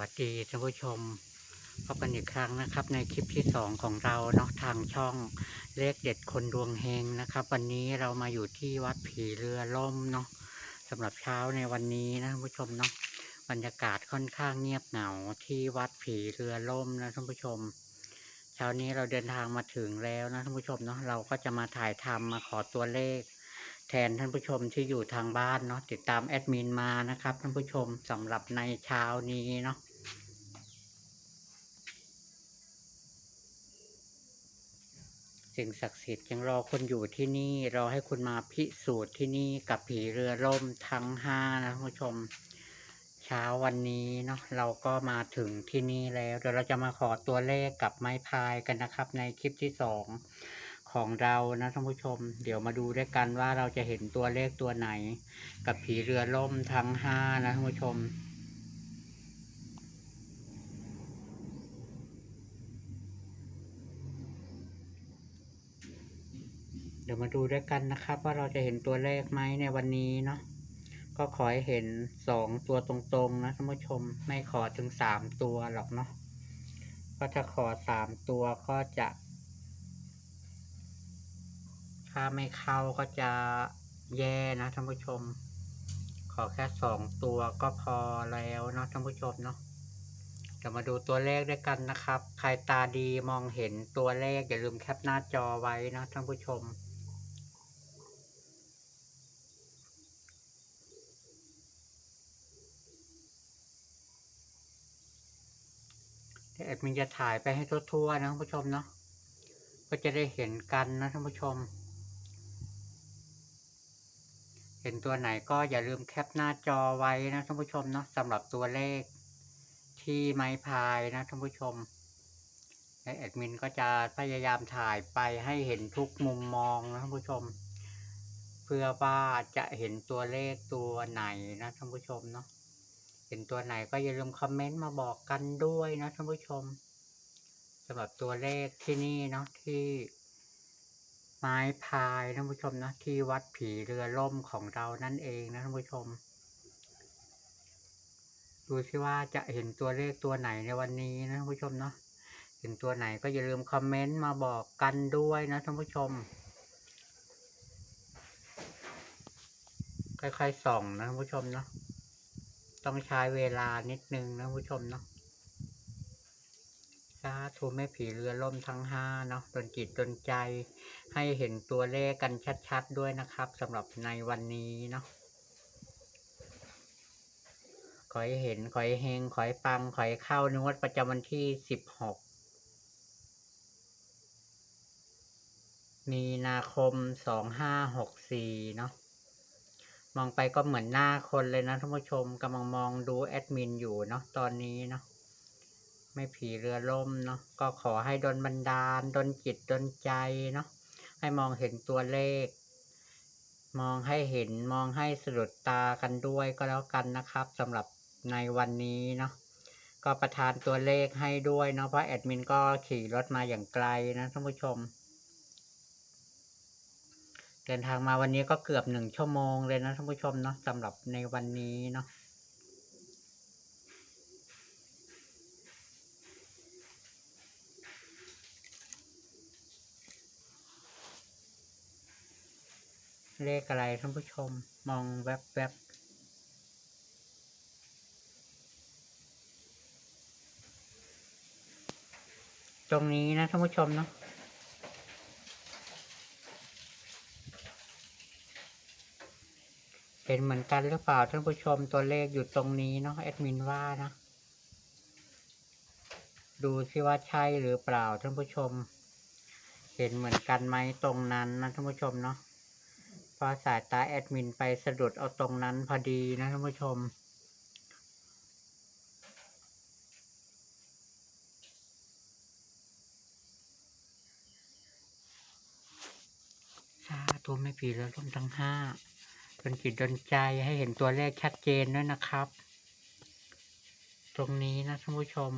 วัสดีท่านผู้ชมพบกันอีกครั้งนะครับ ในคลิปที่สองของเราเนาะทางช่องเลขเด็ดคนดวงเฮงนะครับ วันนี้เรามาอยู่ที่วัดผีเรือล่มเนาะสำหรับเช้าในวันนี้นะท่านผู้ชมเนาะบรรยากาศค่อนข้างเงียบเหงาที่วัดผีเรือล่มนะท่านผู้ชม เช้านี้เราเดินทางมาถึงแล้วนะท่านผู้ชมเนาะเราก็จะมาถ่ายทำมาขอตัวเลข แทนท่านผู้ชมที่อยู่ทางบ้านเนาะติดตามแอดมินมานะครับท่านผู้ชมสำหรับในเช้านี้เนาะ สิ่งศักดิ์สิทธิ์ยังรอคนอยู่ที่นี่รอให้คุณมาพิสูจน์ที่นี่กับผีเรือล่มทั้งห้านะท่านผู้ชม เช้าวันนี้เนาะเราก็มาถึงที่นี่แล้ว เดี๋ยวเราจะมาขอตัวเลขกับไม้พายกันนะครับ ในคลิปที่สองของเรานะท่านผู้ชม เดี๋ยวมาดูด้วยกันว่าเราจะเห็นตัวเลขตัวไหน กับผีเรือล่มทั้งห้านะท่านผู้ชม เดี๋ยวมาดูด้วยกันนะครับ ว่าเราจะเห็นตัวเลขไหมในวันนี้เนาะก็ขอให้เห็นสองตัวตรงๆนะท่านผู้ชมไม่ขอถึงสามตัวหรอกเนาะเพราะถ้าขอสามตัวก็จะ ถ้าไม่เข้าก็จะแย่นะท่านผู้ชม ขอแค่สองตัวก็พอแล้วเนาะท่านผู้ชมเนาะเดี๋ยวมาดูตัวเลขด้วยกันนะครับ ใครตาดีมองเห็นตัวเลขอย่าลืมแคปหน้าจอไว้นะท่านผู้ชม เดี๋ยว แอดมินจะถ่ายไปให้ทั่วๆนะท่านผู้ชมเนาะก็จะได้เห็นกันนะท่านผู้ชม เห็นตัวไหนก็อย่าลืมแคปหน้าจอไว้นะท่านผู้ชมเนาะสำหรับตัวเลขที่ไม้พายนะท่านผู้ชมและแอดมินก็จะพยายามถ่ายไปให้เห็นทุกมุมมองนะท่านผู้ชม เพื่อว่าจะเห็นตัวเลขตัวไหนนะท่านผู้ชมเนาะ เห็นตัวไหนก็อย่าลืมคอมเมนต์มาบอกกันด้วยนะท่านผู้ชมสำหรับตัวเลขที่นี่เนาะที่ไม้พายท่านผู้ชมนะที่วัดผีเรือล่มของเรานั่นเองนะท่านผู้ชม ดูสิว่าจะเห็นตัวเลขตัวไหนในวันนี้นะท่านผู้ชมเนาะเห็นตัวไหนก็อย่าลืมคอมเมนต์มาบอกกันด้วยนะท่านผู้ชมค่อยๆส่องนะท่านผู้ชมเนาะ ต้องใช้เวลานิดนึงนะผู้ชมเนาะสาธุแม่ผีเรือล่มทั้งห้าเนาะดนจิตดนใจ ให้เห็นตัวเลขกันชัดๆด้วยนะครับสำหรับในวันนี้เนาะขอให้เห็นขอให้เฮงขอให้ปังขอให้เข้านวดประจำวันที่สิบหกมีนาคมสองห้าหกสี่เนาะ มองไปก็เหมือนหน้าคนเลยนะท่านผู้ชมกำลังมองดูแอดมินอยู่เนาะตอนนี้เนาะไม่ผีเรือล่มเนาะก็ขอให้ดนบันดาลดนจิตดนใจเนาะให้มองเห็นตัวเลข มองให้เห็นมองให้สะดุดตากันด้วยก็แล้วกันนะครับสำหรับในวันนี้เนาะก็ประทานตัวเลขให้ด้วยเนาะเพราะแอดมินก็ขี่รถมาอย่างไกลนะท่านผู้ชม เดินทางมาวันนี้ก็เกือบหนึ่งชั่วโมงเลยนะท่านผู้ชมเนาะสำหรับในวันนี้เนาะเลขอะไรท่านผู้ชมมองแวบๆตรงนี้นะท่านผู้ชมเนาะ เห็นเหมือนกันหรือเปล่าท่านผู้ชมตัวเลขอยู่ตรงนี้เนาะแอดมินว่านะดูสิว่าใช่หรือเปล่าท่านผู้ชม เห็นเหมือนกันไหมตรงนั้นนะท่านผู้ชมเนาะเพราะสายตาแอดมินไปสะดุดเอาตรงนั้นพอดีนะท่านผู้ชม สาธุไม่ผีแล้วร่มทั้งห้า นจิตดนใจให้เห็นตัวเลขชัดเจนด้วยนะครับ ตรงนี้นะท่านผู้ชม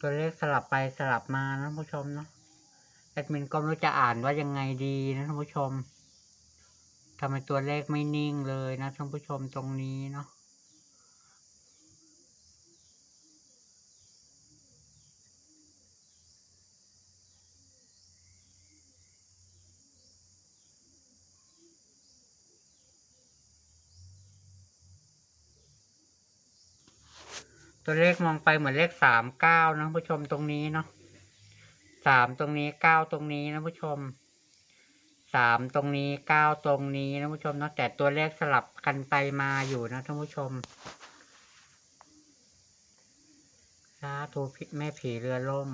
ตัวเลขสลับไปสลับมานะท่านผู้ชมเนาะแอดมินก็ไม่รู้จะอ่านว่ายังไงดีนะท่านผู้ชม ทำไมตัวเลขไม่นิ่งเลยนะท่านผู้ชมตรงนี้เนาะตัวเลขมองไปเหมือนเลขสามเก้านะผู้ชมตรงนี้เนาะสามตรงนี้เก้าตรงนี้นะผู้ชม สามตรงนี้เก้าตรงนี้นะผู้ชมเนาะแต่ตัวเลขสลับกันไปมาอยู่นะท่านผู้ชมสาธุพิแม่ผีเรือล่ม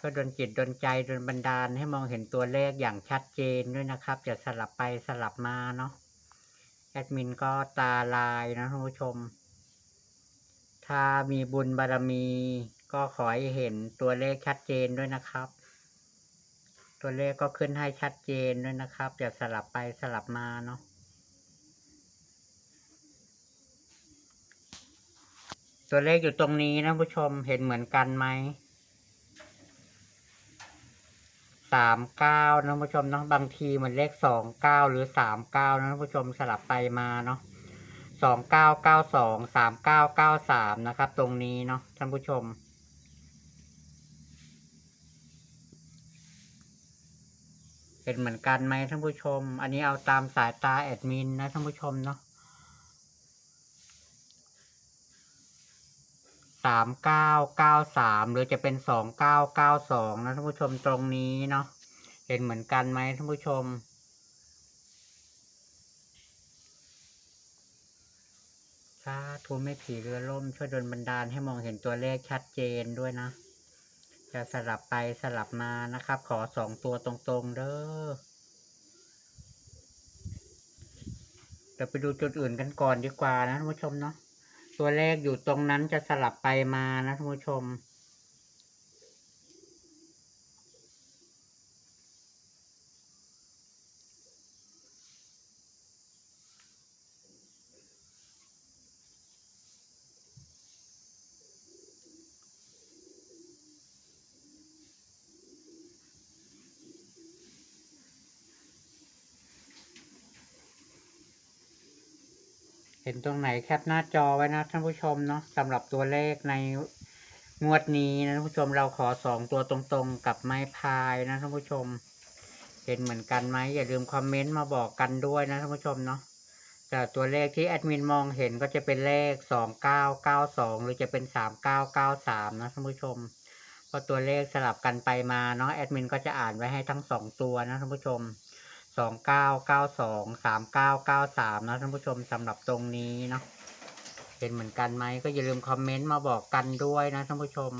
ก็ดนจิตดนใจดนบันดาลให้มองเห็นตัวเลขอย่างชัดเจนด้วยนะครับจะสลับไปสลับมาเนาะแอดมินก็ตาลายนะท่านผู้ชม ถ้ามีบุญบารมี ก็ขอให้เห็นตัวเลขชัดเจนด้วยนะครับ ตัวเลขก็ขึ้นให้ชัดเจนด้วยนะครับอย่าสลับไปสลับมาเนาะตัวเลขอยู่ตรงนี้นะผู้ชมเห็นเหมือนกันไหมสามเก้านะผู้ชมเนาะบางทีมันเลขสองเก้าหรือสามเก้านะผู้ชมสลับไปมาเนาะสองเก้าเก้าสองสามเก้าเก้าสามนะครับ ตรงนี้เนาะท่านผู้ชม เห็นเหมือนกันไหมท่านผู้ชม อันนี้เอาตามสายตาแอดมินนะท่านผู้ชมเนาะสามเก้าเก้าสามหรือจะเป็นสองเก้าเก้าสองนะท่านผู้ชมตรงนี้เนาะเห็นเหมือนกันไหมท่านผู้ชมสาธุไม่ผีเรือล่มช่วยดลบันดาลให้มองเห็นตัวเลขชัดเจนด้วยนะ จะสลับไปสลับมานะครับ ขอสองตัวตรงๆเด้อเดี๋ยวไปดูจุดอื่นกันก่อนดีกว่านะท่านผู้ชมเนาะตัวเลขอยู่ตรงนั้นจะสลับไปมานะท่านผู้ชม ห็นตรงไหนแคปหน้าจอไว้นะท่านผู้ชมเนาะสำหรับตัวเลขในงวดนี้นะท่านผู้ชมเราขอสองตัวตรงๆ กับไม้พายนะท่านผู้ชม เห็นเหมือนกันไหมอย่าลืมคอมเมนต์มาบอกกันด้วยนะท่านผู้ชมเนาะแต่ตัวเลขที่แอดมินมองเห็นก็จะเป็นเลขสองเก้าเก้าสองหรือจะเป็นสามเก้าเก้าสามนะท่านผู้ชมเพราะตัวเลขสลับกันไปมาเนาะแอดมินก็จะอ่านไว้ให้ทั้งสองตัวนะท่านผู้ชม สองเก้าเก้าสองสามเก้าเก้าสามนะท่านผู้ชมสำหรับตรงนี้เนาะเห็นเหมือนกันไหมก็อย่าลืมคอมเมนต์มาบอกกันด้วยนะท่านผู้ชม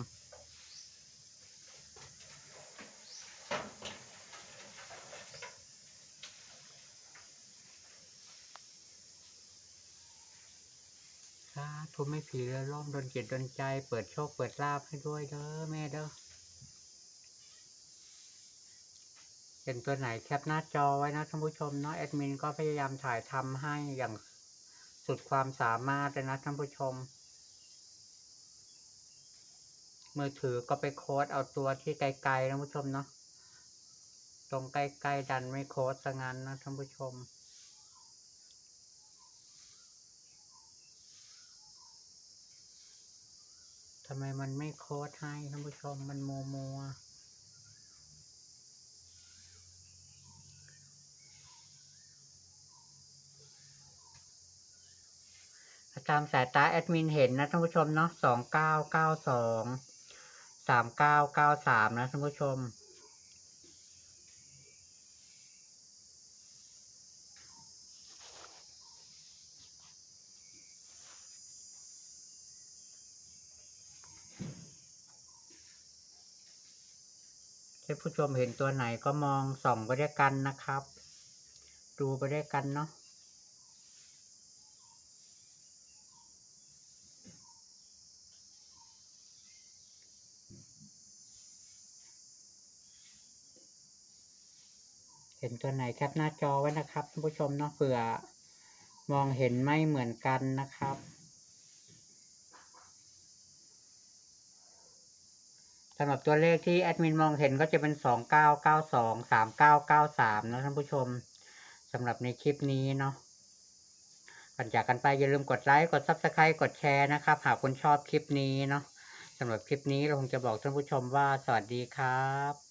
สาธุไม่ผีเรือล่มดนจิตดโดนใจ เปิดโชค เปิดลาภให้ด้วยเด้อแม่เด้อ เป็นตัวไหนแคปหน้าจอไว้นะท่านผู้ชมเนาะแอดมินก็พยายามถ่ายทำให้อย่างสุดความสามารถเลยนะท่านผู้ชม มือถือก็ไปโค้ดเอาตัวที่ไกลๆนะท่านผู้ชมเนาะตรงใกล้ๆดันไม่โค้ดซะงั้นนะท่านผู้ชมทำไมมันไม่โค้ดให้ท่านผู้ชมมันมัวมัวๆ ตามสายตาแอดมินเห็นนะท่านผู้ชมเนาะสองเก้าเก้าสองสามเก้าเก้าสามนะท่านผู้ชมถ้าผู้ชมเห็นตัวไหนก็มองส่องไปด้วยกันนะครับ ดูไปด้วยกันเนาะ เห็นตัวไหนแคปหน้าจอไว้นะครับท่านผู้ชมเนาะเผื่อมองเห็นไม่เหมือนกันนะครับ สำหรับตัวเลขที่แอดมินมองเห็นก็จะเป็นสองเก้าเก้าสองสามเก้าเก้าสามนะท่านผู้ชมสำหรับในคลิปนี้เนาะก่อนจากกันไปอย่าลืมกดไลค์กดซับสไครต์กดแชร์นะครับ หากคุณชอบคลิปนี้เนาะสำหรับคลิปนี้เราคงจะบอกท่านผู้ชมว่าสวัสดีครับ